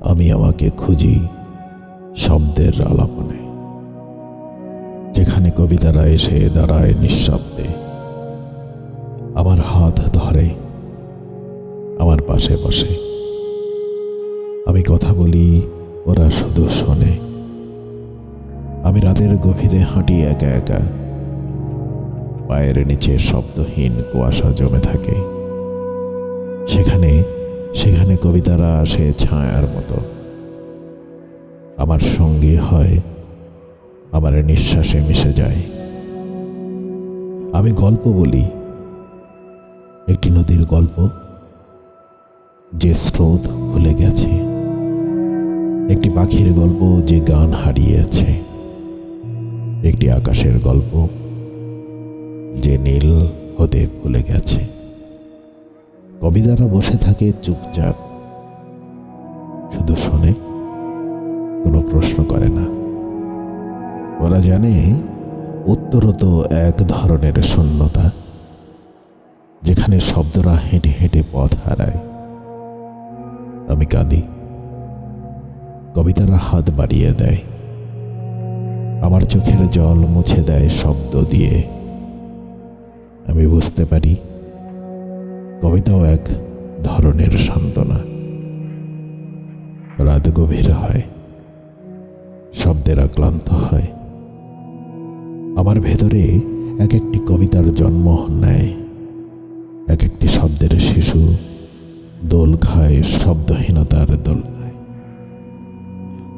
আমি আমাকে খুঁজি শব্দের আলাপনে, যেখানে কবিতারা এসে দাঁড়ায় নিঃশব্দে। আমার হাত ধরে, আমার পাশে বসে। আমি কথা বলি, ওরা শুধু শোনে। আমি রাতের গভীরে হাঁটি একা একা। পায়ের নিচে শব্দহীন কুয়াশা জমে থাকে। সেখানে সেখানে কবিতারা আসে ছায়ার মতো। আমার সঙ্গী হয়, আমার নিঃশ্বাসে মিশে যায়। আমি গল্প বলি, একটি নদীর গল্প, যে স্রোত ভুলে গেছে। একটি পাখির গল্প, যে গান হারিয়েছে। একটি আকাশের গল্প, যে নীল হতে ভুলে গেছে। কবিতারা বসে থাকে চুপচাপ। শুধু শোনে কোনো প্রশ্ন করে না। ওরা জানে উত্তরত এক ধরনের শূন্যতা, যেখানে শব্দরা হেঁটে হেঁটে পথ হারায়। আমি কাঁদি। কবিতারা হাত বাড়িয়ে দেয়। আমার চোখের জল মুছে দেয় শব্দ দিয়ে। আমি বুঝতে পারি কবিতাও এক ধরনের সান্ত্বনা। রাত গভীর হয়, শব্দের আক্লান্ত হয়। আমার ভেতরে এক একটি কবিতার জন্ম নেয়, এক একটি শব্দের শিশু দোল খায়, শব্দহীনতার দোলনায়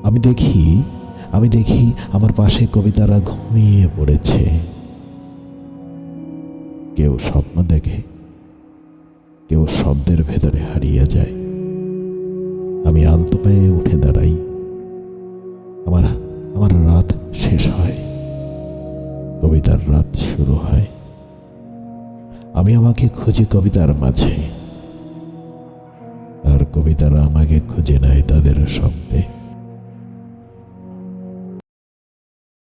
আমি দেখি আমি দেখি আমার পাশে কবিতারা ঘুমিয়ে পড়েছে। কেউ স্বপ্ন দেখে কেউ শব্দের ভেতরে হারিয়ে যায়। আমি আলতো পায়ে উঠে দাঁড়াই। আমার আমার রাত শেষ হয়। কবিতার রাত শুরু হয়। আমি আমাকে খুঁজি কবিতার মাঝে। আর কবিতারা আমাকে খুঁজে নেয় তাদের শব্দে।